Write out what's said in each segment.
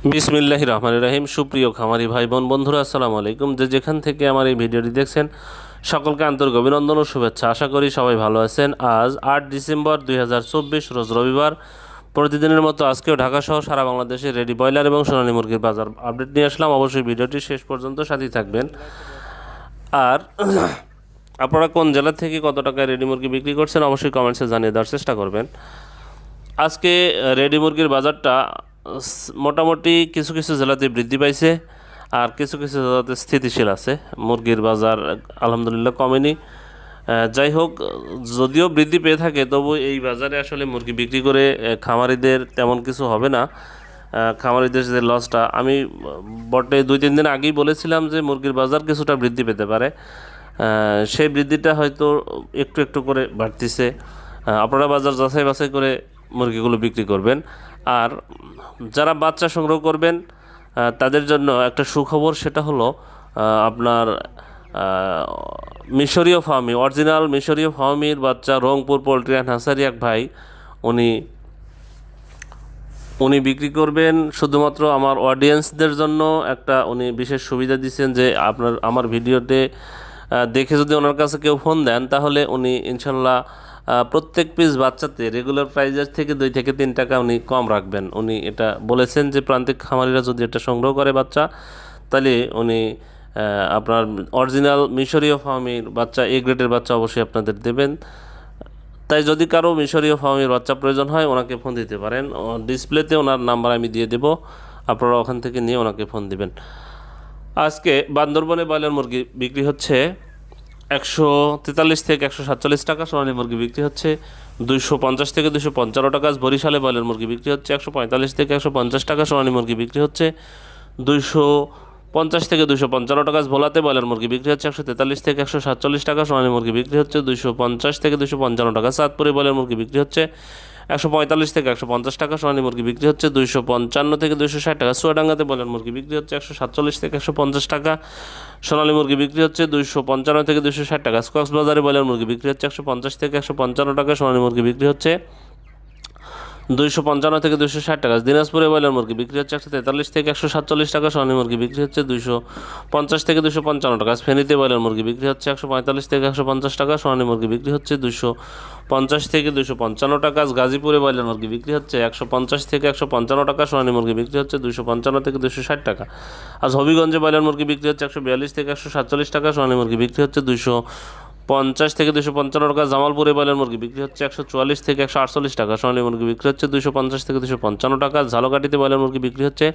বিসমিল্লাহ রহমান রাহিম। সুপ্রিয় খামারি ভাই, বোন, বন্ধুরা, আসসালামু আলাইকুম। যে যেখান থেকে আমার এই ভিডিওটি দেখছেন, সকলকে আন্তরিক অভিনন্দন ও শুভেচ্ছা। আশা করি সবাই ভালো আছেন। আজ আট ডিসেম্বর দুই হাজার চব্বিশ, রোজ রবিবার। প্রতিদিনের মতো আজকেও ঢাকা সহ সারা বাংলাদেশে রেডি ব্রয়লার এবং সোনালী মুরগির বাজার আপডেট নিয়ে আসলাম। অবশ্যই ভিডিওটি শেষ পর্যন্ত সাথেই থাকবেন। আর আপনারা কোন জেলা থেকে কত টাকায় রেডি মুরগি বিক্রি করছেন, অবশ্যই কমেন্টসে জানিয়ে দেওয়ার চেষ্টা করবেন। আজকে রেডি মুরগির বাজারটা মোটামুটি কিছু কিছু জেলাতে বৃদ্ধি পাইছে আর কিছু কিছু জেলাতে স্থিতিশীল আছে। মুরগির বাজার আলহামদুলিল্লাহ কমেনি। যাই হোক, যদিও বৃদ্ধি পেয়ে থাকে, তবু এই বাজারে আসলে মুরগি বিক্রি করে খামারিদের তেমন কিছু হবে না। খামারিদের যে লসটা আমি বটে দুই তিন দিন আগেই বলেছিলাম যে মুরগির বাজার কিছুটা বৃদ্ধি পেতে পারে। সেই বৃদ্ধিটা হয়তো একটু একটু করে বাড়তিছে। আপনারা বাজার যাচাই বাছাই করে মুরগিগুলো বিক্রি করবেন। আর যারা বাচ্চা সংগ্রহ করবেন তাদের জন্য একটা সুখবর সেটা হলো আপনার মিশরীয় ফার্মি অরিজিনাল মিশরীয় ফার্মির বাচ্চা রংপুর পোলট্রি অ্যান্ড হাসারি এক ভাই, উনি উনি বিক্রি করবেন শুধুমাত্র আমার অডিয়েন্সদের জন্য একটা উনি বিশেষ সুবিধা দিচ্ছেন যে আপনার, আমার ভিডিওতে দেখে যদি ওনার কাছে কেউ ফোন দেন, তাহলে উনি ইনশাল্লাহ প্রত্যেক পিস বাচ্চাতে রেগুলার প্রাইজের থেকে দুই থেকে তিন টাকা উনি কম রাখবেন। উনি এটা বলেছেন যে প্রান্তিক খামারিরা যদি এটা সংগ্রহ করে বাচ্চা, তাহলে উনি আপনার অরিজিনাল মিশরীয় ফার্মির বাচ্চা এ গ্রেডের বাচ্চা অবশ্যই আপনাদের দেবেন। তাই যদি কারও মিশরীয় ফার্মের বাচ্চা প্রয়োজন হয়, ওনাকে ফোন দিতে পারেন। ডিসপ্লেতে ওনার নাম্বার আমি দিয়ে দেব। আপনারা ওখান থেকে নিয়ে ওনাকে ফোন দিবেন। আজকে বান্দরবনে ব্রয়লার মুরগি বিক্রি হচ্ছে একশো তেতাল্লিশ থেকে একশো সাতচল্লিশ টাকা সোনালী মুরগি বিক্রি হচ্ছে। দুইশো পঞ্চাশ থেকে দুশো পঞ্চান্ন টাকা বরিশালে বয়লার মুরগি বিক্রি হচ্ছে একশো পঁয়তাল্লিশ থেকে একশো পঞ্চাশ টাকা সোনালী মুরগি বিক্রি হচ্ছে। দুইশো পঞ্চাশ থেকে দুশো পঞ্চান্ন টাকা ভোলাতে ব্রয়লার মুরগি বিক্রি হচ্ছে একশো তেতাল্লিশ থেকে একশো সাতচল্লিশ টাকা, সোনালী মুরগি বিক্রি হচ্ছে দুশো পঞ্চাশ থেকে দুশো পঞ্চান্ন টাকা সাতপুরে ব্রয়লার মুরগি বিক্রি হচ্ছে একশো পঁয়তাল্লিশ থেকে একশো পঞ্চাশ টাকা সোনালী মুরগি বিক্রি হচ্ছে দুইশো পঞ্চান্ন থেকে দুইশো ষাট টাকা। চুয়াডাঙ্গাতে ব্রয়লার মুরগি বিক্রি হচ্ছে একশো সাতচল্লিশ থেকে একশো পঞ্চাশ টাকা। সোনালী মুরগি বিক্রি হচ্ছে দুইশো পঞ্চান্ন থেকে দুইশো ষাট টাকা। কক্সবাজারে ব্রয়লার মুরগি বিক্রি হচ্ছে একশো পঞ্চাশ থেকে একশো পঞ্চান্ন টাকা। সোনালী মুরগি বিক্রি হচ্ছে দুইশো পঞ্চান্ন থেকে দুশো ষাট টাকা। দিনাজপুরে ব্রয়লার মুরগি বিক্রি হচ্ছে একশো তেতাল্লিশ থেকে একশো সাতচল্লিশ টাকা। সোনালী মুরগি বিক্রি হচ্ছে দুইশো পঞ্চাশ থেকে দুশো পঞ্চান্ন টাকা। ফেনীতে ব্রয়লার মুরগি বিক্রি হচ্ছে একশো পঁয়তাল্লিশ থেকে একশো পঞ্চাশ টাকা। সোনালী মুরগি বিক্রি হচ্ছে দুশো পঞ্চাশ থেকে দুশো পঞ্চান্ন টাকা। গাজীপুরে ব্রয়লার মুরগি বিক্রি হচ্ছে একশো পঞ্চাশ থেকে একশো পঞ্চান্ন টাকা। সোনালী মুরগি বিক্রি হচ্ছে দুশো পঞ্চান্ন থেকে দুশো ষাট টাকা। আজ হবিগঞ্জে ব্রয়লার মুরগি বিক্রি হচ্ছে একশো বিয়াল্লিশ থেকে একশো সাতচল্লিশ টাকা। সোনালী মুরগি বিক্রি হচ্ছে দুশো পঞ্চাশ থেকে দুশো পঞ্চান্ন টাকা জামালপুরে ব্রয়লার মুরগি। বিক্রি হচ্ছে একশো চুয়াল্লিশ থেকে একশো আটচল্লিশ টাকা। সোনালী মুরগি বিক্রি হচ্ছে দুশো পঞ্চাশ থেকে দুশো পঞ্চান্ন টাকা। ঝালকাঠিতে ব্রয়লার মুরগি বিক্রি হচ্ছে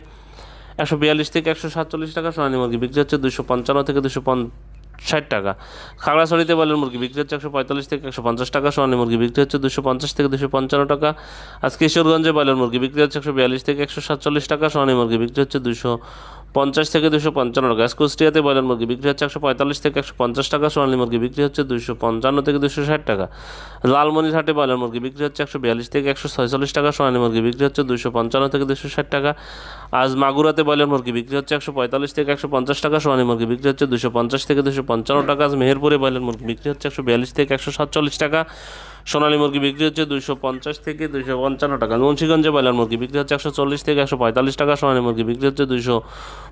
একশো বিয়াল্লিশ থেকে একশো সাতচল্লিশ টাকা। সোনালী মুরগি বিক্রি হচ্ছে দুশো পঞ্চান্ন থেকে দুশো ষাট টাকা। খাগড়াছড়িতে ব্রয়লার মুরগি বিক্রি হচ্ছে একশো পঁয়তাল্লিশ থেকে একশো পঞ্চাশ টাকা। সোনালী মুরগি বিক্রি হচ্ছে দুশো পঞ্চাশ থেকে দুশো পঞ্চান্ন টাকা। আজ কিশোরগঞ্জে ব্রয়লার মুরগি বিক্রি হচ্ছে একশো বিয়াল্লিশ থেকে একশো সাতচল্লিশ টাকা। সোনালী মুরগি বিক্রি হচ্ছে দুশো পঞ্চাশ থেকে দুশো পঞ্চান্ন টাকা। আজ কুষ্টিয়াতে ব্রয়লার মুরগি বিক্রি হচ্ছে একশো পঁয়তাল্লিশ থেকে একশো পঞ্চাশ টাকা। সোনালী মুরগি বিক্রি হচ্ছে দুশো পঞ্চান্ন থেকে দুশো ষাট টাকা। লালমনিরহাটে ব্রয়লার মুরগি বিক্রি হচ্ছে একশো বিয়াল্লিশ থেকে একশো ছয়চল্লিশ টাকা। সোনালী মুরগি বিক্রি হচ্ছে দুশো পঞ্চান্ন থেকে দুশো ষাট টাকা। আজ মাগুরাতে ব্রয়লার মুরগি বিক্রি হচ্ছে একশো পঁয়তাল্লিশ থেকে একশো পঞ্চাশ টাকা। সোনালী মুরগি বিক্রি হচ্ছে দুশো পঞ্চাশ থেকে দুশো পঞ্চান্ন টাকা। আজ মেহেরপুরে ব্রয়লার মুরগি বিক্রি হচ্ছে একশো বিয়াল্লিশ থেকে একশো সাতচল্লিশ টাকা। সোনালী মুরগি বিক্রি হচ্ছে দুশো পঞ্চাশ থেকে দুশো পঞ্চান্ন টাকা। মুন্সিগঞ্জে ব্রয়লার মুরগি বিক্রি হচ্ছে একশো চল্লিশ থেকে একশো পঁয়তাল্লিশ টাকা। সোনালী মুরগি বিক্রি হচ্ছে দুশো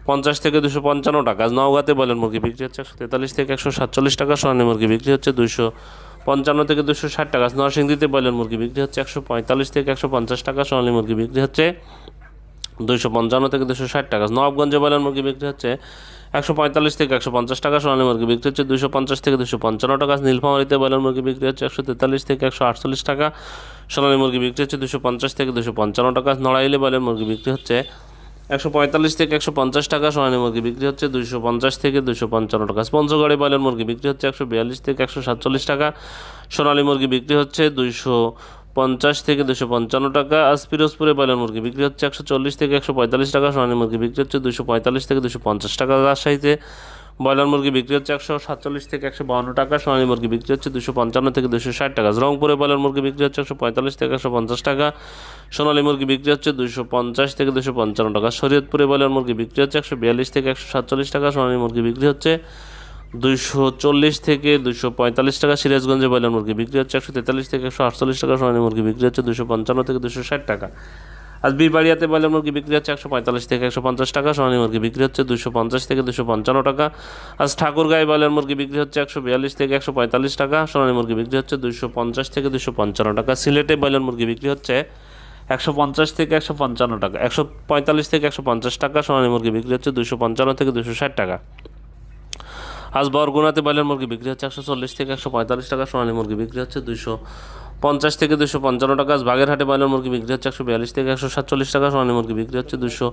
পঞ্চাশ থেকে দুশো পঞ্চান্ন টাকা। নওগাঁতে ব্রয়লার মুরগি বিক্রি হচ্ছে একশো তেতাল্লিশ থেকে একশো সাতচল্লিশ টাকা। সোনালী মুরগি বিক্রি হচ্ছে দুশো পঞ্চান্ন থেকে দুশো ষাট টাকা। নরসিংদীতে ব্রয়লার মুরগি বিক্রি হচ্ছে একশো পঁয়তাল্লিশ থেকে একশো পঞ্চাশ টাকা। সোনালী মুরগি বিক্রি হচ্ছে দুইশো পঞ্চান্ন থেকে দুশো ষাট টাকা। নবাবগঞ্জে ব্রয়লার মুরগি বিক্রি হচ্ছে একশো পঁয়তাল্লিশ থেকে একশো পঞ্চাশ টাকা, সোনালী মুরগি বিক্রি হচ্ছে দুশো পঞ্চাশ থেকে দুশো পঞ্চান্ন টাকা, নীলফামারিতে ব্রয়লার মুরগি বিক্রি হচ্ছে একশো তেতাল্লিশ থেকে একশো আটচল্লিশ টাকা, সোনালী মুরগি বিক্রি হচ্ছে দুশো পঞ্চাশ থেকে দুশো পঞ্চান্ন টাকা, নড়াইলে ব্রয়লার মুরগি বিক্রি হচ্ছে একশো পঁয়তাল্লিশ থেকে একশো পঞ্চাশ টাকা, সোনালী মুরগি বিক্রি হচ্ছে দুশো পঞ্চাশ থেকে দুশো পঞ্চান্ন টাকা, স্পঞ্জগড়ে ব্রয়লার মুরগি বিক্রি হচ্ছে একশো বিয়াল্লিশ থেকে একশো সাতচল্লিশ টাকা, সোনালী মুরগি বিক্রি হচ্ছে দুইশো পঞ্চাশ থেকে দুশো পঞ্চান্ন টাকা। আজ পিরোজপুরে ব্রয়লার মুরগি বিক্রি হচ্ছে একশো চল্লিশ থেকে একশো পঁয়তাল্লিশ টাকা। সোনালী মুরগি বিক্রি হচ্ছে দুশো পঁয়তাল্লিশ থেকে দুশো পঞ্চাশ টাকা। রাজশাহীতে ব্রয়লার মুরগি বিক্রি হচ্ছে একশো সাতচল্লিশ থেকে একশো বাউন্ন টাকা। সোনালী মুরগি বিক্রি হচ্ছে দুশো পঞ্চান্ন থেকে দুশো ষাট টাকা। রংপুরে ব্রয়লার মুরগি বিক্রি হচ্ছে একশো পঁয়তাল্লিশ থেকে একশো পঞ্চাশ টাকা। সোনালী মুরগি বিক্রি হচ্ছে দুশো পঞ্চাশ থেকে দুশো পঞ্চান্ন টাকা। শরীয়তপুরে ব্রয়লার মুরগি বিক্রি হচ্ছে একশো বিয়াল্লিশ থেকে একশো সাতচল্লিশ টাকা। সোনালী মুরগি বিক্রি হচ্ছে দুইশো চল্লিশ থেকে দুশো পঁয়তাল্লিশ টাকা সিরাজগঞ্জে ব্রয়লার মুরগি বিক্রি হচ্ছে, একশো তেতাল্লিশ থেকে একশো আটচল্লিশ টাকা সোনালী মুরগি বিক্রি হচ্ছে দুশো পঞ্চান্ন থেকে দুশো ষাট টাকা। আজ বিবাড়িয়াতে ব্রয়লার মুরগি বিক্রি হচ্ছে, একশো পঁয়তাল্লিশ থেকে একশো পঞ্চাশ টাকা, সোনালী মুরগি বিক্রি হচ্ছে দুশো পঞ্চাশ থেকে দুশো পঞ্চান্ন টাকা। আজ ঠাকুরগাঁয়ে ব্রয়লার মুরগি বিক্রি হচ্ছে, একশো বিয়াল্লিশ থেকে একশো পঁয়তাল্লিশ টাকা, সোনালী মুরগি বিক্রি হচ্ছে দুশো পঞ্চাশ থেকে দুশো পঞ্চান্ন টাকা। সিলেটে ব্রয়লার মুরগি বিক্রি হচ্ছে, একশো পঞ্চাশ থেকে একশো পঞ্চান্ন টাকা, একশো পঁয়তাল্লিশ থেকে একশো পঞ্চাশ টাকা, সোনালী মুরগি বিক্রি হচ্ছে দুশো পঞ্চান্ন থেকে দুশো ষাট টাকা। আজ বরগুনাতে ব্রয়লার মুরগি বিক্রি হচ্ছে একশো চল্লিশ থেকে একশো পঁয়তাল্লিশ টাকা, সোনালী মুরগি বিক্রি হচ্ছে দুশো পঞ্চাশ থেকে দুশো পঞ্চান্ন টাকা, আজ বাগেরহাটে ব্রয়লার মুরগি বিক্রি হচ্ছে একশো বিয়াল্লিশ থেকে একশো সাতচল্লিশ টাকা, সোনালী মুরগি বিক্রি হচ্ছে দুশো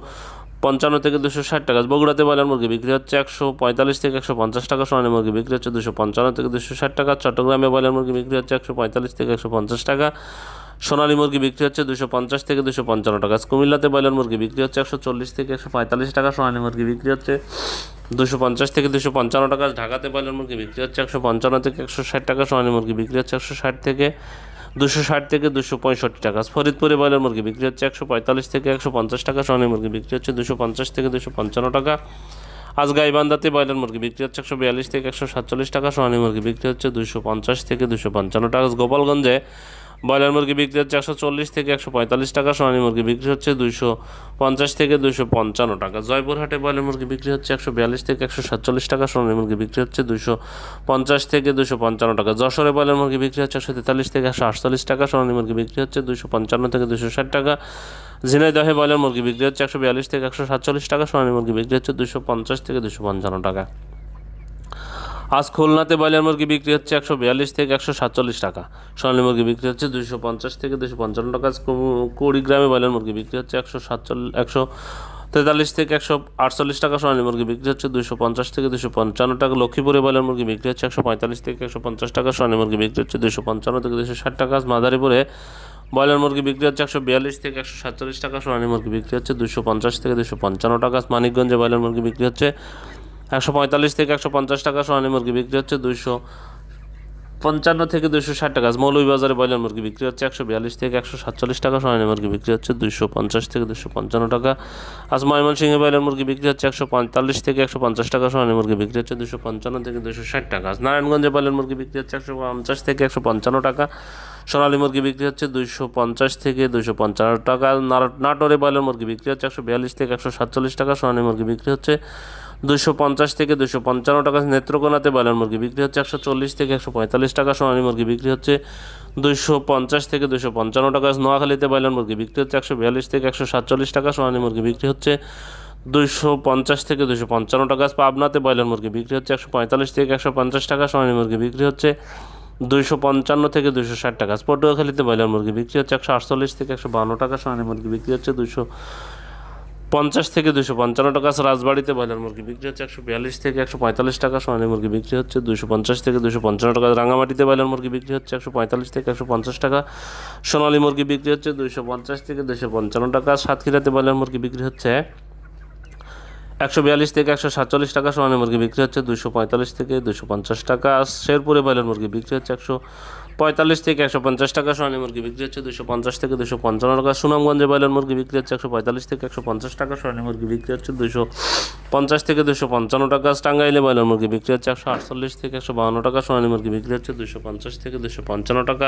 পঞ্চান্ন থেকে দুশো ষাট টাকা বগুড়াতে ব্রয়লার মুরগি বিক্রি হচ্ছে একশো পঁয়তাল্লিশ থেকে একশো পঞ্চাশ টাকা, সোনালী মুরগি বিক্রি হচ্ছে দুশো পঞ্চান্ন থেকে দুশো ষাট টাকা চট্টগ্রামে ব্রয়লার মুরগি বিক্রি হচ্ছে একশো পঁয়তাল্লিশ থেকে একশো পঞ্চাশ টাকা সোনালী মুরগি বিক্রি হচ্ছে দুশো পঞ্চাশ থেকে দুশো পঞ্চান্ন টাকা। কুমিল্লাতে ব্রয়লার মুরগি বিক্রি হচ্ছে একশো চল্লিশ থেকে একশো পঁয়তাল্লিশ টাকা। সোনালী মুরগি বিক্রি হচ্ছে দুশো পঞ্চাশ থেকে দুশো পঞ্চান্ন টাকা। ঢাকাতে ব্রয়লার মুরগি বিক্রি হচ্ছে একশো পঞ্চান্ন থেকে একশো ষাট টাকা। সোনালী মুরগি বিক্রি হচ্ছে একশো ষাট থেকে দুশো ষাট থেকে দুশো পঁয়ষট্টি টাকা। ফরিদপুরে ব্রয়লার মুরগি বিক্রি হচ্ছে একশো পঁয়তাল্লিশ থেকে একশো পঞ্চাশ টাকা। সোনালী মুরগি বিক্রি হচ্ছে দুশো পঞ্চাশ থেকে দুশো পঞ্চান্ন টাকা। আজ গাইবান্ধাতে ব্রয়লার মুরগি বিক্রি হচ্ছে একশো বিয়াল্লিশ থেকে একশো সাতচল্লিশ টাকা। সোনালী মুরগি বিক্রি হচ্ছে দুশো পঞ্চাশ থেকে দুশো পঞ্চান্ন টাকা। গোপালগঞ্জে ব্রয়লার মুরগি বিক্রি হচ্ছে একশো চল্লিশ থেকে একশো পঁয়তাল্লিশ টাকা, সোনালী মুরগি বিক্রি হচ্ছে দুশো পঞ্চাশ থেকে দুশো পঞ্চান্ন টাকা। জয়পুরহাটে ব্রয়লার মুরগি বিক্রি হচ্ছে একশো বিয়াল্লিশ থেকে একশো সাতচল্লিশ টাকা, সোনালী মুরগি বিক্রি হচ্ছে দুশো পঞ্চাশ থেকে দুশো পঞ্চান্ন টাকা। যশোরে ব্রয়লার মুরগি বিক্রি হচ্ছে একশো তেতাল্লিশ থেকে একশো আটচল্লিশ টাকা, সোনালী মুরগি বিক্রি হচ্ছে দুশো পঞ্চান্ন থেকে দুশো ষাট টাকা। ঝিনাইদহে ব্রয়লার মুরগি বিক্রি হচ্ছে একশো বিয়াল্লিশ থেকে একশো সাতচল্লিশ টাকা, সোনালী মুরগি বিক্রি হচ্ছে দুশো পঞ্চাশ থেকে দুশো পঞ্চান্ন টাকা। আজ খুলনাতে ব্রয়লার মুরগি বিক্রি হচ্ছে একশো বিয়াল্লিশ থেকে একশো সাতচল্লিশ টাকা। সোনালী মুরগি বিক্রি হচ্ছে দুশো পঞ্চাশ থেকে দুশো পঞ্চান্ন টাকা। কুড়িগ্রামে ব্রয়লার মুরগি বিক্রি হচ্ছে একশো সাতচল্লিশ, একশো তেতাল্লিশ থেকে একশো আটচল্লিশ টাকা। সোনালী মুরগি বিক্রি হচ্ছে দুশো পঞ্চাশ থেকে দুশো পঞ্চান্ন টাকা। লক্ষ্মীপুরে ব্রয়লার মুরগি বিক্রি হচ্ছে একশো পঁয়তাল্লিশ থেকে একশো পঞ্চাশ টাকা। সোনালী মুরগি বিক্রি হচ্ছে দুশো পঞ্চান্ন থেকে দুশো ষাট টাকা। মাদারীপুরে ব্রয়লার মুরগি বিক্রি হচ্ছে একশো বিয়াল্লিশ থেকে একশো সাতচল্লিশ টাকা। সোনালী মুরগি বিক্রি হচ্ছে দুশো পঞ্চাশ থেকে দুশো পঞ্চান্ন টাকা। মানিকগঞ্জে ব্রয়লার মুরগি বিক্রি হচ্ছে একশো পঁয়তাল্লিশ থেকে একশো পঞ্চাশ টাকা সোনালী মুরগি বিক্রি হচ্ছে দুশো পঞ্চান্ন থেকে দুশো ষাট টাকা। মৌলভীবাজারে ব্রয়লার মুরগি বিক্রি হচ্ছে একশো বিয়াল্লিশ থেকে একশো সাতচল্লিশ টাকা, সোনালী মুরগি বিক্রি হচ্ছে দুশো পঞ্চাশ থেকে দুশো পঞ্চান্ন টাকা। আজ ময়মনসিংহে ব্রয়লার মুরগি বিক্রি হচ্ছে একশো পঁয়তাল্লিশ থেকে একশো পঞ্চাশ টাকা, সোনালী মুরগি বিক্রি হচ্ছে দুশো পঞ্চান্ন থেকে দুশো ষাট টাকা। আজ নারায়ণগঞ্জে ব্রয়লার মুরগি বিক্রি হচ্ছে একশো পঞ্চাশ থেকে একশো পঞ্চান্ন টাকা, সোনালী মুরগি বিক্রি হচ্ছে দুশো পঞ্চাশ থেকে দুশো পঞ্চান্ন টাকা। নাটোরে ব্রয়লার মুরগি বিক্রি হচ্ছে একশো বিয়াল্লিশ থেকে একশো সাতচল্লিশ টাকা, সোনালী মুরগি বিক্রি হচ্ছে দুশো পঞ্চাশ থেকে দুশো পঞ্চান্ন টাকা নেত্রকোনাতে ব্রয়লার মুরগি বিক্রি হচ্ছে একশো চল্লিশ থেকে একশো পঁয়তাল্লিশ টাকা, সোনালী মুরগি বিক্রি হচ্ছে দুশো পঞ্চাশ থেকে দুশো পঞ্চান্ন টাকা, নোয়াখালীতে ব্রয়লার মুরগি বিক্রি হচ্ছে একশো বিয়াল্লিশ থেকে একশো সাতচল্লিশ টাকা, সোনালী মুরগি বিক্রি হচ্ছে দুশো পঞ্চাশ থেকে দুশো পঞ্চান্ন টাকা, পাবনাতে ব্রয়লার মুরগি বিক্রি হচ্ছে একশো পঁয়তাল্লিশ থেকে একশো পঞ্চাশ টাকা, সোনালী মুরগি বিক্রি হচ্ছে দুইশো পঞ্চান্ন থেকে দুশো ষাট টাকা, পটুয়াখালীতে ব্রয়লার মুরগি বিক্রি হচ্ছে একশো আটচল্লিশ থেকে একশো বান্ন টাকা, সোনালী মুরগি বিক্রি হচ্ছে দুশো পঞ্চাশ থেকে দুশো পঞ্চান্ন টাকা আছে রাজবাড়িতে ব্রয়লার মুরগি। বিক্রি হচ্ছে একশো বিয়াল্লিশ থেকে একশো পঁয়তাল্লিশ টাকা সোনালী মুরগি। বিক্রি হচ্ছে দুশো পঞ্চাশ থেকে দুশো পঞ্চান্ন টাকা। রাঙামাটিতে ব্রয়লার মুরগি বিক্রি হচ্ছে একশো পঁয়তাল্লিশ থেকে একশো পঞ্চাশ টাকা। সোনালী মুরগি বিক্রি হচ্ছে দুশো পঞ্চাশ থেকে দুশো পঞ্চান্ন টাকা। সাতক্ষীরাতে ব্রয়লার মুরগি বিক্রি হচ্ছে একশো বিয়াল্লিশ থেকে একশো সাতচল্লিশ টাকা। সোনালী মুরগি বিক্রি হচ্ছে দুশো পঁয়তাল্লিশ থেকে দুশো পঞ্চাশ টাকা। শেরপুরে ব্রয়লার মুরগি বিক্রি হচ্ছে একশো পঁয়তাল্লিশ থেকে একশো পঞ্চাশ টাকা সোনালী মুরগি বিক্রি হচ্ছে, দুশো পঞ্চাশ থেকে দুশো পঞ্চান্ন টাকা। সুনামগঞ্জে ব্রয়লার মুরগি বিক্রি হচ্ছে একশো পঁয়তাল্লিশ থেকে একশো পঞ্চাশ টাকা, সোনালী মুরগি বিক্রি হচ্ছে দুশো পঞ্চাশ থেকে দুশো পঞ্চান্ন টাকা। টাঙ্গাইলে বয়লার মুরগি বিক্রি হচ্ছে একশো আটচল্লিশ থেকে একশো বাউন্ন টাকা, সোনালী মুরগি বিক্রি হচ্ছে দুশো পঞ্চাশ থেকে দুশো পঞ্চান্ন টাকা।